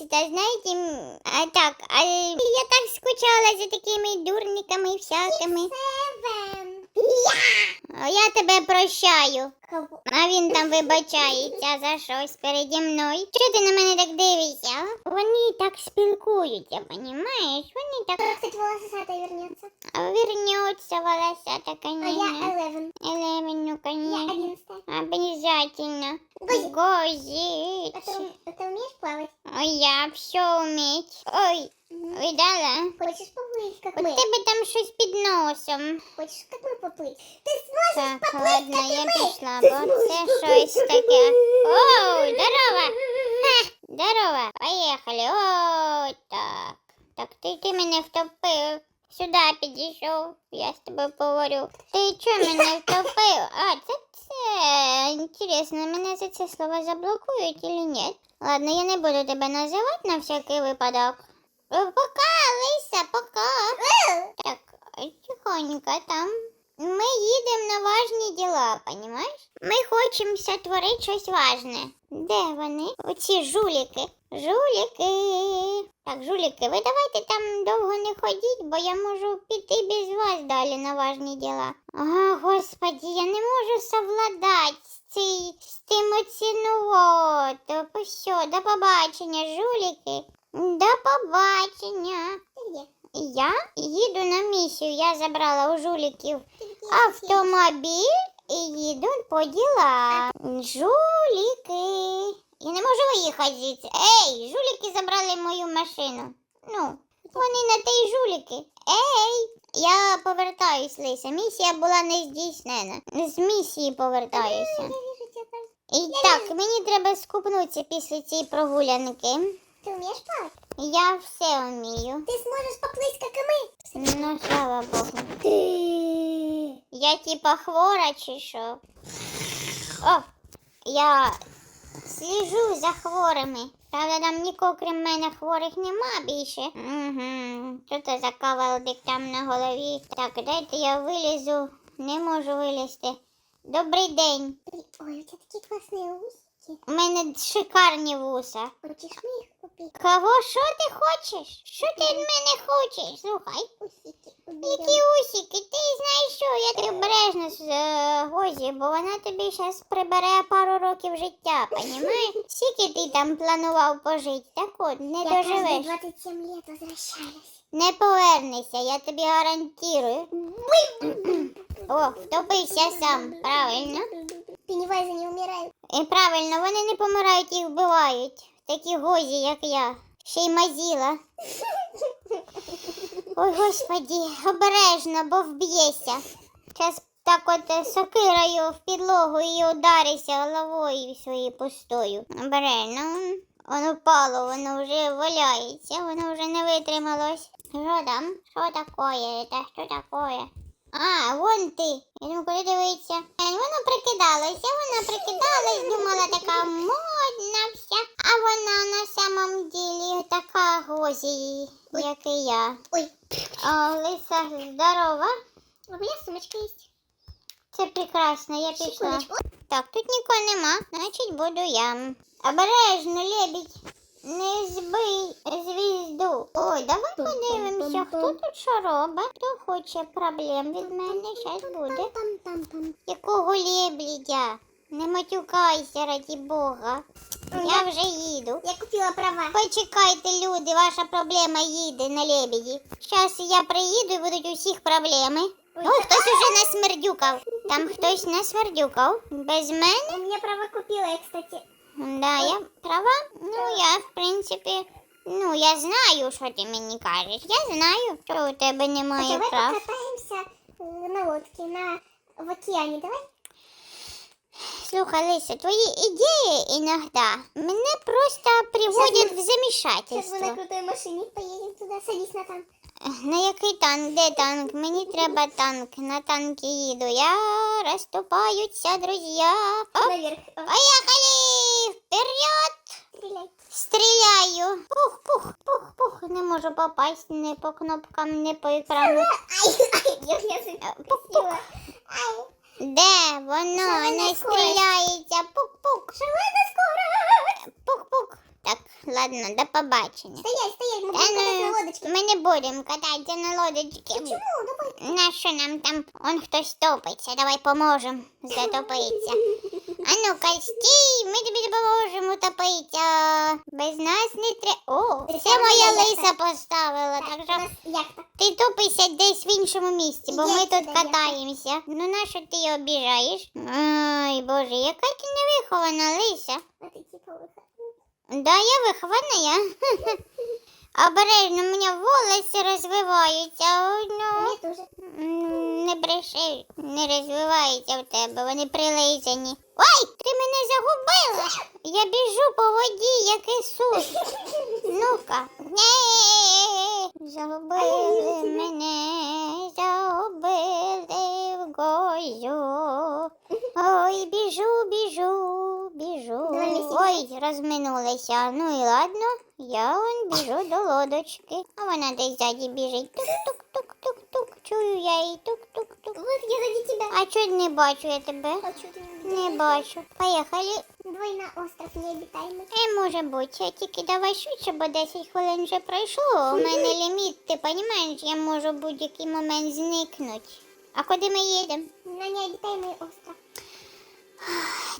11, знаете, а так, а я так скучала за такими дурниками всякими. Я тебе прощаю. А він там вибачається за щось переді мною. Чого ти на мене так дивишся? а? Вони так спілкуються, понімаєш? Вони так Она, кстати, волосатая вернется. вернуться волосата, А я конечно. eleven. Элевин, ну, Я конечно. одиннадцатая. Обязательно. Гози. Гози. А ты, а ты умеешь плавать? Ой, я все уметь. Ой, видала? Хочешь поплыть, как У мы? тебе там щось під носом. Хочешь, как мы поплыть? Ты сможешь Так, поплыть, ладно, как я и мы? пішла, Ти бо зможеш це поплыть, щось как и таке. мы. Оу, здорово! Ха, здорово, поїхали. О, так. Так, ти, ти мене втопив. Сюди підійшов, я з тобою поговорю. Ти чого мене втопив? А, це це. Інтересно, мене за це слово заблокують чи ні? Ладно, я не буду тебе називати на всякий випадок. Пока, Лиса, пока. Так, тихонько там. Ми їдемо на важні діла, понімаєш? Ми хочемо сотворити щось важне. Де вони? Оці жуліки. Жуліки. Так, жуліки, ви давайте там довго не ходіть, бо я можу піти без вас далі на важні діла. А, господі, я не можу совладати з, цей, з тим оцінувати. Все, до побачення, жуліки. До побачення. Я їду на місію. Я забрала у жуліків автомобіль і їду по ділам. Жуліки. Я не можу виїхати звідси. Ей, жуліки забрали мою машину. Ну, вони на те й жуліки. Ей, я повертаюсь, Лиса. Місія була не здійснена. З місії повертаюся. І так, мені треба скупнутися після цієї прогулянки. Ты умеешь плавать? Я все вмію. Ты сможешь поплыть, как и мы? Ну, слава Богу. Ты... Я типа хвора чи що? О, я сліжу за хворими. Правда, там нікого крім мене хворих нема більше. Угу. Що це за кавалдик там на голові? Так, дайте я вилізу. Не можу вилізти. Добрий день. Ой, у тебя такие классные усики. У мене шикарні вуса. Хочешь мы их купить? Кого що ти хочеш? Що ти від мене хочеш? Слухай. Усики Які усики, ти знаєш що, я ти обережно з е, Гозі, бо вона тобі зараз прибере пару років життя, понімаєш? Скільки ти там планував пожити, так от, не Я каждые доживеш. 27 лет возвращаюсь. Не повернешся, я тобі гарантую. О, втопився сам, правильно? Пеннивайзы не умирают. І правильно, вони не помирають, їх вбивають. Такі гозі, як я. Ще й мазіла. Ой, господі, обережно, бо вб'єся. Зараз так от сокирою в підлогу і ударися головою своєю пустою. Обережно. Воно впало, воно вже валяється, воно вже не витрималось. Що там? Що таке? Та що таке? А, вон ти. Я думаю, куди дивитися. Е, Вона прикидалася, вона прикидалась, думала така модна вся. А вона на самом ділі така як і я. Ой, О, Лиса, здорова. у меня сумочка есть. Це прекрасно, я пішла. Так, тут нікого нема, значить буду я. Обережно, лебідь. Не збий звізду. Ой, давай подивимося, хто тут що робить. Хто хоче проблем від мене, зараз буде. Якого леблідя? Не матюкайся, раді Бога. Я вже їду. Я купила права. Почекайте, люди, ваша проблема їде на лебеді. Зараз я приїду і будуть у всіх проблеми. Ой, О, хтось уже насмердюкав. Там хтось насмердюкав. Без мене? Меня права купила я, кстати. Да, я права. Ну, я, в принципі, ну, я знаю, що ти мені кажеш. Я знаю, що у тебе немає давай прав. покатаемся э, на лодке на в океане, давай? Слухай, Лися, твої ідеї іноді мене просто приводять в Сейчас мы на крутой машине поедем туда, садись на танк. На який танк? Де танк? Мені треба танк. На танки їду. Я розступаються, друзі. Наверх. Поїхали! Вперед! Стреляй. Стріляю. Пух, пух, пух, пух. Не можу попасть ні по кнопкам, ні по екрану. Ай, ай, я меня закусила. Ай, Де воно Шалена не скорость. стріляється? Пук-пук. шалена скорость. Пук-пук. Так, ладно, до побачення. Стоять, стоять, мы Та будем кататься ну, на лодочке. Ми не будемо кататися на лодочці. Почему? Давай. На що нам там он хтось топиться, давай поможемо затопитися. А ну-ка, стій, ми тобі допоможемо утопитися. Без нас не. О, Це це моя моя лиса поставила, так У що нас яхта. ти топися десь в іншому місці, бо Я ми тут я. катаємося. Ну на що ти її обіжаєш? Ай, боже, яка ти невихована лиса. А ты типа выход. Да, я вихована, я. Обережно, у мене волоси розвиваються. Ой, ну. М, Не бреши, не розвиваються в тебе, вони прилизані. Ой, ти мене загубила! Я біжу по воді, як Ісус. Ну-ка. Ні, Загубили мене, загубили в гою. Ой, біжу, біжу, біжу. Ой, розминулися. Ну і ладно, я он біжу до лодочки. А вона десь ззаді біжить. Тук-тук-тук-тук-тук. Чую я її тук-тук-тук. Вот я сзади тебя. А чого не бачу я тебе? А что ты не Не видишь? бачу. Поїхали. Двой на остров необитаемый. Е, може бути, тільки давай швидше, бо 10 хвилин вже пройшло. У мене ліміт, ти розумієш, я можу в будь-який момент зникнути. А куди ми їдемо? На необитаемый остров.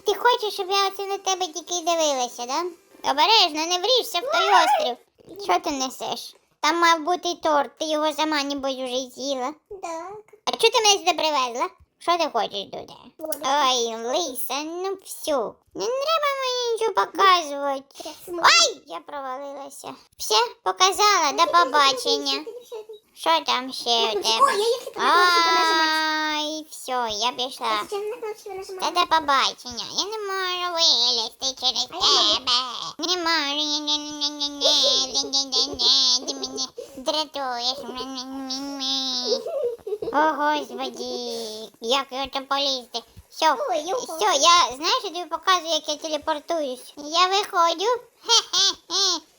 Ти хочеш, щоб я оце на тебе тільки й дивилася, да? Обережно, не вріжся в той острів. Що ти несеш? Там мав бути торт, ти його сама, небось, уже з'їла. Да. А чого ти мене сюди привезла? Що ти хочеш? Лодочка. Ой, Лиса, ну все. Не треба мені нічого показувати. Ой, я провалилася. Все, показала, до побачення. Що там ще у тебе? Ай, все, я пішла. Та до побачення. Я не можу вилізти через можу. тебе. Не можу. Ти мене дратуєш. О, господи. Як там полізти? Все, все, я, знаєш, я тобі показую, як я телепортуюсь. Я виходжу. Хе-хе-хе.